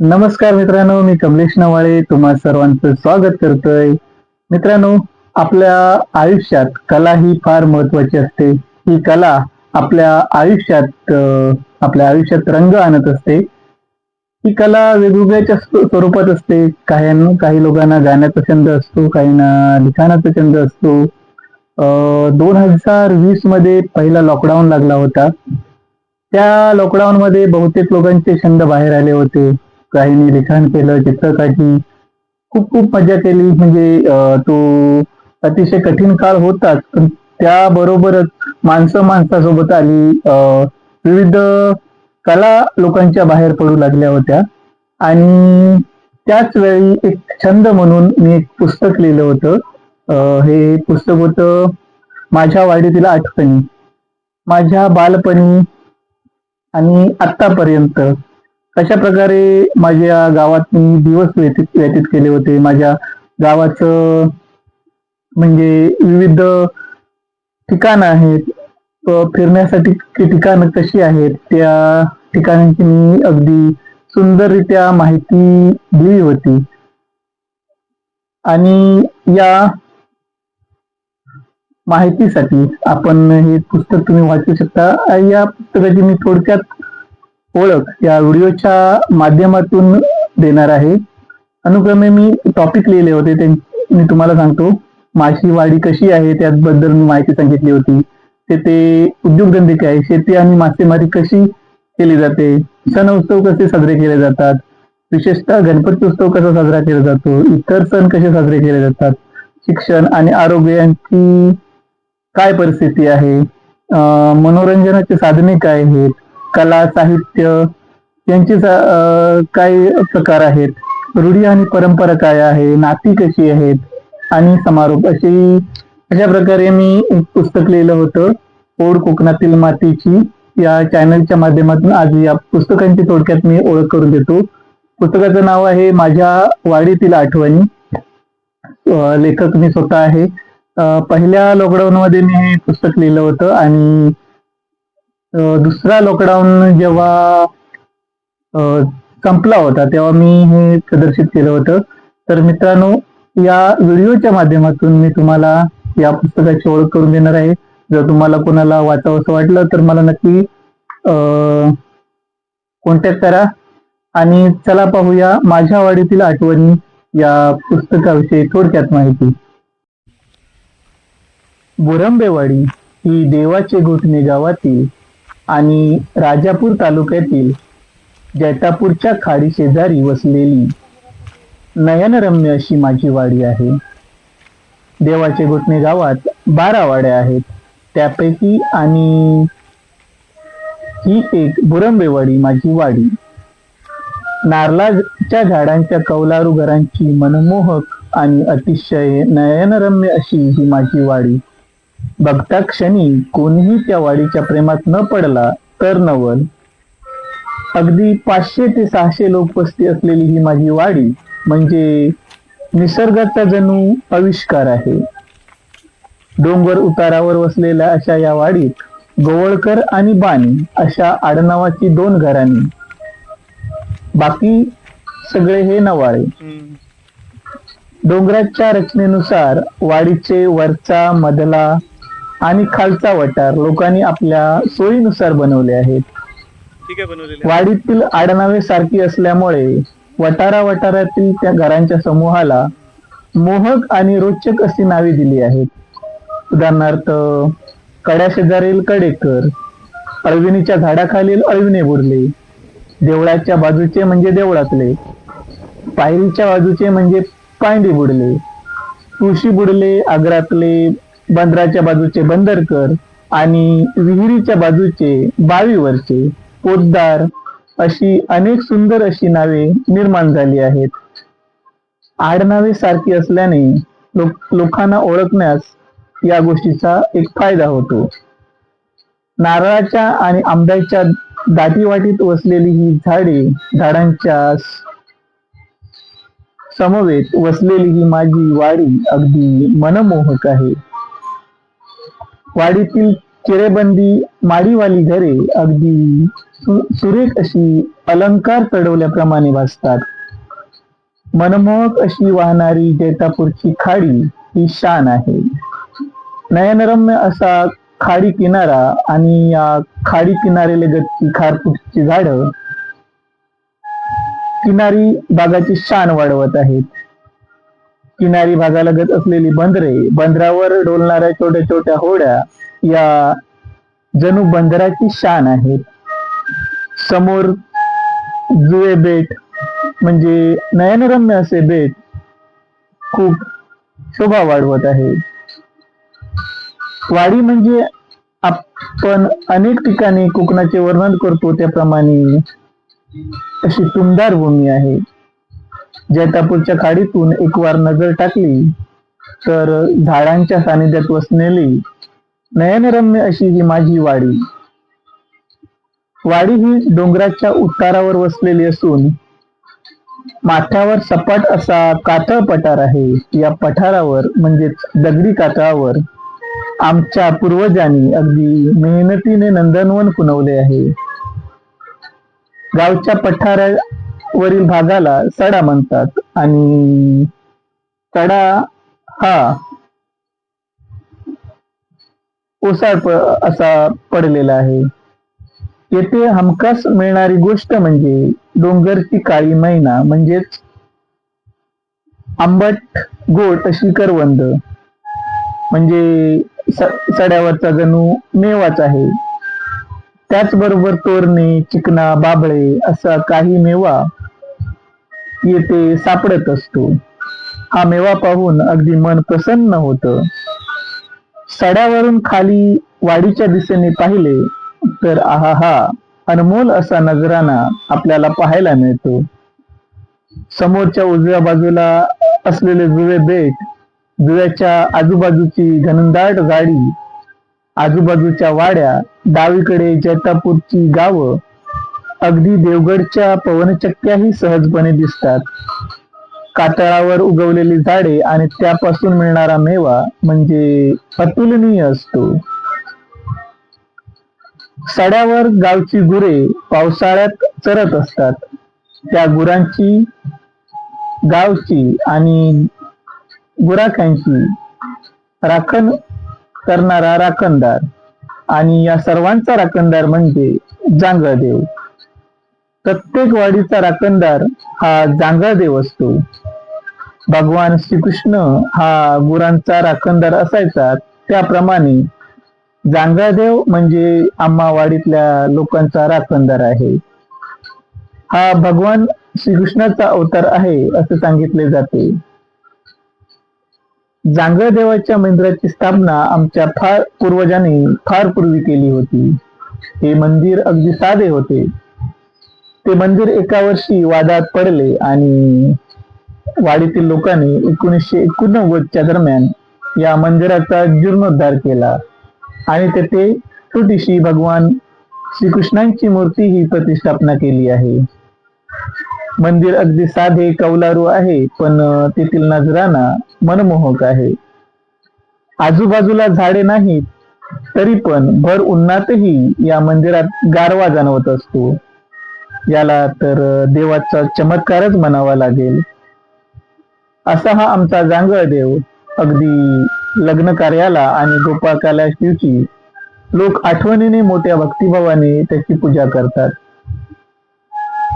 नमस्कार मित्रांनो मी कमलेश नवाळे. तुम्हा सर्वांचं स्वागत करतोय. मित्रांनो आपल्या आयुष्यात कला ही फार महत्वाची असते. ही कला आपल्या आयुष्यात आपल्या आयुष्यात रंग आणत असते. ही कला वेगवेगळ्याच्या स्वरूपात असते. काही काही लोकांना गाण्याचा छंद असतो काहींना लिखाणाचा छंद असतो. दोन हजार वीसमध्ये पहिला लॉकडाऊन लागला होता. त्या लॉकडाऊन मध्ये बहुतेक लोकांचे छंद बाहेर आले होते. काहींनी लिखाण केलं चित्र काढली खूप खूप मजा केली. म्हणजे तो अतिशय कठीण काळ होताच पण त्याबरोबरच माणसं माणसासोबत आली. अं, विविध कला लोकांच्या बाहेर पडू लागल्या होत्या. आणि त्याच वेळी एक छंद म्हणून मी एक पुस्तक लिहिलं होतं. हे पुस्तक होतं माझ्या वाढीतील आठवणी. माझ्या बालपणी आणि आतापर्यंत कशा प्रकारे माझ्या गावात मी दिवस व्यतीत व्यतीत केले होते. माझ्या गावाचं म्हणजे विविध ठिकाणं आहेत. फिरण्यासाठी ठिकाणं कशी आहेत त्या ठिकाणांची मी अगदी सुंदररित्या माहिती दिली होती. आणि या माहितीसाठी आपण हे पुस्तक तुम्ही वाचू शकता. या पुस्तकाची मी थोडक्यात ओळख या व्हिडिओच्या माध्यमातून देणार आहे. अनुक्रमे मी टॉपिक लिहिले होते ते मी तुम्हाला सांगतो. माशी वाडी कशी आहे त्याबद्दल मी माहिती सांगितली होती. तेथे उद्योगधंदे काय शेती आणि मासेमारी कशी केली जाते सण उत्सव कसे साजरे केले जातात विशेषतः गणपती उत्सव कसा साजरा केला जातो इतर सण कसे साजरे केले जातात शिक्षण आणि आरोग्य यांची काय परिस्थिती आहे मनोरंजनाचे साधने काय आहेत कला साहित्य यांचे काय प्रकार आहेत. रूढी आणि परंपरा काय आहे? नाती कशी आहेत? आणि समारोप अशी अशा प्रकारे मी एक पुस्तक लिहिलं होतं ओढ कोकणातील मातीची. या चॅनलच्या माध्यमातून आज या पुस्तकांची थोडक्यात मी ओळख करून देतो. पुस्तकाचं नाव आहे माझ्या वाडीतील आठवणी. लेखक मी स्वतः आहे. पहिल्या लॉकडाऊन मध्ये मी हे पुस्तक लिहिलं होतं आणि दुसरा लॉकडाऊन जेव्हा संपला होता तेव्हा मी हे प्रदर्शित केलं होतं. तर मित्रांनो या व्हिडिओच्या माध्यमातून मी तुम्हाला या पुस्तकाची ओळख करून देणार आहे. जर तुम्हाला कोणाला वाचावं असं वाटलं तर मला नक्की कॉन्टॅक्ट करा. आणि चला पाहूया माझ्या वाडीतील आठवणी या पुस्तकाविषयी थोडक्यात माहिती. बुरंबेवाडी ही देवाचे घोटणे गावातील आणि राजापूर तालुक्यातील जैतापूरच्या खाडी शेजारी वसलेली नयनरम्य अशी माझी वाडी आहे. देवाचे घोटणे गावात बारा वाड्या आहेत. त्यापैकी आणि ही एक बुरंबेवाडी माझी वाडी. नारळाच्या झाडांच्या कौलारू घरांची मनमोहक आणि अतिशय नयनरम्य अशी ही माझी वाडी. बघता क्षणी कोणीही त्या वाडीच्या प्रेमात न पडला तर नवल. अगदी पाचशे ते सहाशे लोकवस्ती असलेली ही माझी वाडी म्हणजे निसर्गाचा जणू आविष्कार आहे. डोंगर उतारावर वसलेल्या अशा या वाडीत गोवळकर आणि बाणी अशा आडनावाची दोन घरांनी बाकी सगळे हे नवाळे. डोंगराच्या रचनेनुसार वाडीचे वरचा मधला आणि खालचा वटार लोकांनी आपल्या सोयीनुसार बनवले आहेत. ठीक आहे बनवलेले वाडीतील आडनावे सारखी असल्यामुळे वटारा वटारातील त्या घरांच्या समूहाला मोहक आणि रोचक अशी नावे दिली आहेत. उदाहरणार्थ कड्या शेजारील कडेकर अळविणीच्या झाडाखालील अळविणे बुडले देवळाच्या बाजूचे म्हणजे देवळातले पायरीच्या बाजूचे म्हणजे पायंडी बुडले तुळशी बुडले आग्रातले बंदराच्या बाजूचे बंदरकर आणि विहिरीच्या बाजूचे बावीवरचे पोतदार अशी अनेक सुंदर अशी नावे निर्माण झाली आहेत. आडनावे सारखी असल्याने लोक लोकांना ओळखण्यास या गोष्टीचा एक फायदा होतो. नारळाच्या आणि आंब्याच्या दाटीवाटीत वसलेली ही झाडे झाडांच्या समवेत वसलेली ही माझी वाडी अगदी मनमोहक आहे. वाडीतील चिरेबंदी माडीवाली घरे अगदी सु- सुरेख अशी अलंकार चढवल्याप्रमाणे भासतात. मनमोहक अशी वाहणारी जैतापूरची खाडी ही शान आहे. नयनरम्य असा खाडी किनारा आणि या खाडी किनारेलगतची खारपूटची झाडं किनारी बागाची शान वाढवत आहेत. किनारी भागालगत असलेली बंदरे बंदरावर डोलणाऱ्या छोट्या छोट्या होड्या या जणू बंदराची शान आहेत. समोर जुळे बेट म्हणजे नयनरम्य असे बेट खूप शोभा वाढवत आहे वाडी म्हणजे आपण अनेक ठिकाणी कोकणाचे वर्णन करतो त्याप्रमाणे अशी तुमदार भूमी आहे. जैतापूरच्या खाडीतून एक वार नजर टाकली तर झाडांच्या सानिध्यात वसलेली नयनरम्य अशी ही माझी वाडी. वाडी ही डोंगराच्या उतारावर वसलेली असून माथ्यावर सपाट असा कातळ पठार आहे. या पठारावर म्हणजेच दगडी कातळावर आमच्या पूर्वजांनी अगदी मेहनतीने नंदनवन पुनवले आहे. गावच्या पठारा वरील भागाला सडा म्हणतात. आणि सडा हा ओसाड असा पडलेला आहे. येथे हमखास मिळणारी गोष्ट म्हणजे डोंगरची काळी मैना म्हणजेच आंबट गोट अशी करवंद. म्हणजे सड्यावरचा जणू मेवाच आहे. त्याचबरोबर तोरणे चिकना बाबळे असा काही मेवा येथे सापडत असतो. हा मेवा पाहून अगदी मन प्रसन्न होतं. सड्यावरून खाली वाडीच्या दिशेने पाहिले तर आहा हा अनमोल असा नजराना आपल्याला पाहायला मिळतो. समोरच्या उजव्या बाजूला असलेले जुवे बेट जुव्याच्या आजूबाजूची घनदाट झाडी आजूबाजूच्या वाड्या डावीकडे जैतापूरची गावं अगदी देवगडच्या पवनचक्क्याही सहजपणे दिसतात. कातळावर उगवलेली झाडे आणि त्यापासून मिळणारा मेवा म्हणजे अतुलनीय असतो. सड्यावर गावची गुरे पावसाळ्यात चरत असतात. त्या गुरांची गावची आणि गुराख्यांची राखण करणारा राखणदार. आणि या सर्वांचा राखणदार म्हणजे जांगळदेव. प्रत्येक वाडीचा राखणदार हा जांगळदेव असतो. भगवान श्रीकृष्ण हा गुरांचा राखणदार असायचा. त्याप्रमाणे जांगळदेव म्हणजे आम्हा वाडीतल्या लोकांचा राखणदार आहे. हा भगवान श्रीकृष्णाचा अवतार आहे असे सांगितले जाते. जांगळदेवाच्या मंदिराची स्थापना आमच्या फार पूर्वजांनी फार पूर्वी केली होती. हे मंदिर अगदी साधे होते. ते मंदिर एका वर्षी वादात पडले आणि वाडीतील लोकांनी एकोणीसशे एकोणनव्वदच्या दरम्यान या मंदिराचा जीर्णोद्धार केला आणि तेथे छोटीशी भगवान श्रीकृष्णांची मूर्ती ही प्रतिष्ठापना केली आहे. मंदिर अगदी साधे कौलारू आहे पण तेथील नजराना मनमोहक आहे. आजूबाजूला झाडे नाहीत तरी पण भर उन्हातही या मंदिरात गारवा जाणवत असतो. याला तर देवाचा चमत्कारच म्हणावा लागेल. असा हा आमचा जांगळ देव. अगदी लग्न कार्याला आणि गोपाळकाला दिवशी लोक आठवणीने मोठ्या भक्तिभावाने त्याची पूजा करतात.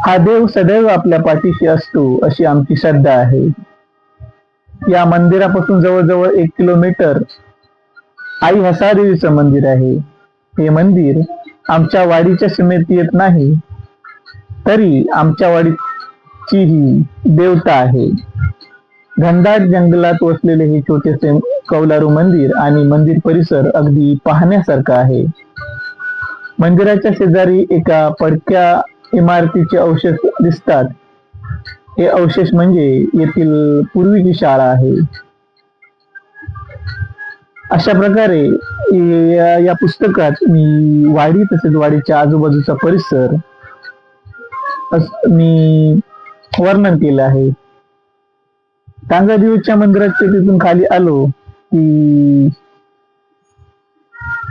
हा देव सदैव आपल्या पाठीशी असतो अशी आमची श्रद्धा आहे. या मंदिरापासून जवळजवळ एक किलोमीटर आई हसादेवीचं मंदिर आहे. हे मंदिर आमच्या वाडीच्या सीमेत येत नाही तरी आमच्या वाडीची ही देवता आहे. घनदाट जंगलात वसलेले हे छोटेसे कौलारू मंदिर आणि मंदिर परिसर अगदी पाहण्यासारखा आहे. मंदिराच्या शेजारी एका पडक्या इमारतीचे अवशेष दिसतात. हे अवशेष म्हणजे येथील पूर्वीची शाळा आहे. अशा प्रकारे या या पुस्तकात मी वाडी तसेच वाडीच्या आजूबाजूचा परिसर अस- मी वर्णन केलं आहे. टांगादेवीच्या मंदिराच्या तिथून खाली आलो की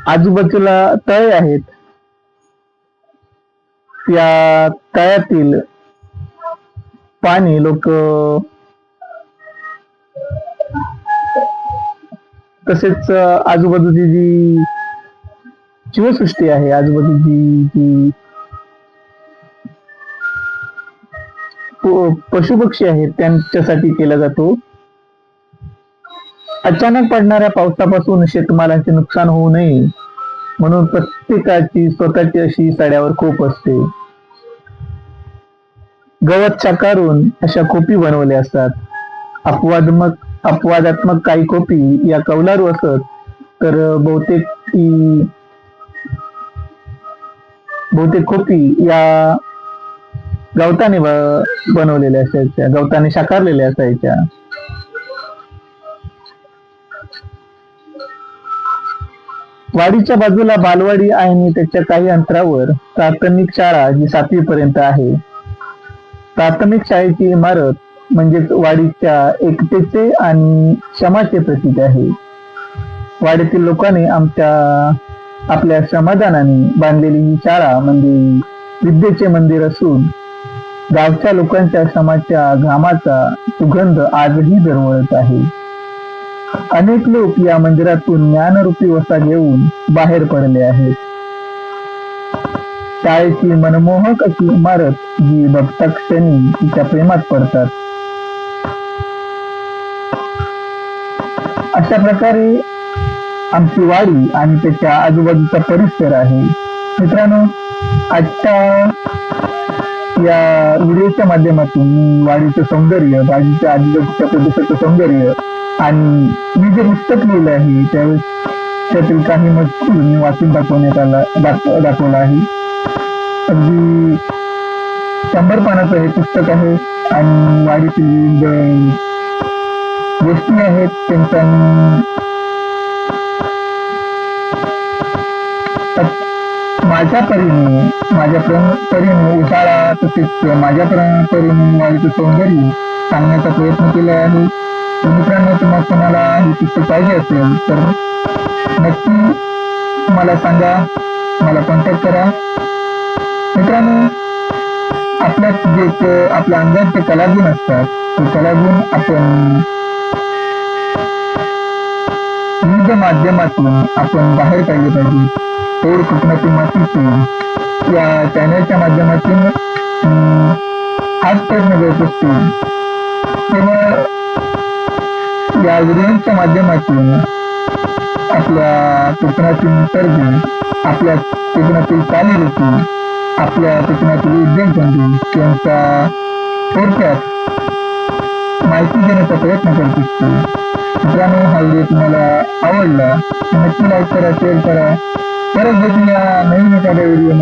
आजूबाजूला तळे आहेत. या तळ्यातील पाणी लोक तसेच आजूबाजूची जी जीवसृष्टी आहे आजूबाजूची जी पशुपक्षी आहेत त्यांच्यासाठी केला जातो. अचानक पडणाऱ्या पावसापासून शेतमालाचे नुकसान होऊ नये. म्हणून प्रत्येकाची स्वतःची अशी सड्यावर खोप असते. गवत साकारून अशा खोपी बनवल्या असतात. अपवादात्मक अपवादात्मक काही खोपी या कौलारू असत तर बहुतेक ती बहुतेक खोपी या गवताने बनवलेल्या असायच्या गवताने साकारलेल्या असायच्या. वाडीच्या बाजूला बालवाडी आहे आणि त्याच्या काही अंतरावर प्राथमिक शाळा जी सातवी पर्यंत आहे. प्राथमिक शाळेची इमारत म्हणजेच वाडीच्या एकतेचे आणि क्षमाचे प्रतीक आहे. वाडीतील लोकांनी आमच्या आपल्या समाधानाने बांधलेली ही शाळा म्हणजे विद्येचे मंदिर असून गावच्या लोकांच्या समाजच्या घामाचा सुगंध आजही दरवळत आहे. अनेक लोक या मंदिरातून ज्ञानरूपी वसा घेऊन बाहेर पडले आहेत. शाळेची मनमोहक अशी इमारत जी बघता क्षणी तिच्या प्रेमात पडतात. अशा प्रकारे आमची वाडी आणि त्याच्या आजूबाजूचा परिसर आहे. मित्रांनो आजच्या या व्हिडिओच्या माध्यमातून मी वाडीचं सौंदर्य वाडीच्या आजूबाजूच्या प्रदेशाचं सौंदर्य आणि मी जे पुस्तक लिहिलं आहे त्यावेळेस त्यातील काही मजकूर मी वाचून दाखवण्यात आला दाखव दाखवला आहे. अगदी शंभर पानाचं हे पुस्तक आहे आणि वाडीतील विविध गोष्टी आहेत त्यांचा माझ्या परीने माझ्या परीने उसाळा तसेच माझ्या परीने वाडीचं सौंदर्य सांगण्याचा प्रयत्न केला आहे. मित्रांनो तुम्हाला कोणाला ही पुस्तक पाहिजे असेल तर नक्की मला सांगा मला कॉन्टॅक्ट करा. मित्रांनो आपल्यात जे आपल्या अंगात जे कलागुण असतात ते कलागुण आपण विविध माध्यमातून आपण बाहेर काढले पाहिजे. तोड कोकणातील मातीतून या चॅनलच्या माध्यमातून अं, हाच प्रयत्न करत असतो. तेव्हा या व्हिडिओच्या माध्यमातून आपल्या कोकणातील निसर्ग आपल्या कोकणातील चालीरीती आपल्या कोकणातील उद्योगधंदे यांचा थोडक्यात माहिती देण्याचा प्रयत्न करत असतो. मित्रांनो हा व्हिडिओ तुम्हाला आवडला नक्की लाईक करा शेअर करा. परत भेटूया नवीन एखाद्या व्हिडिओ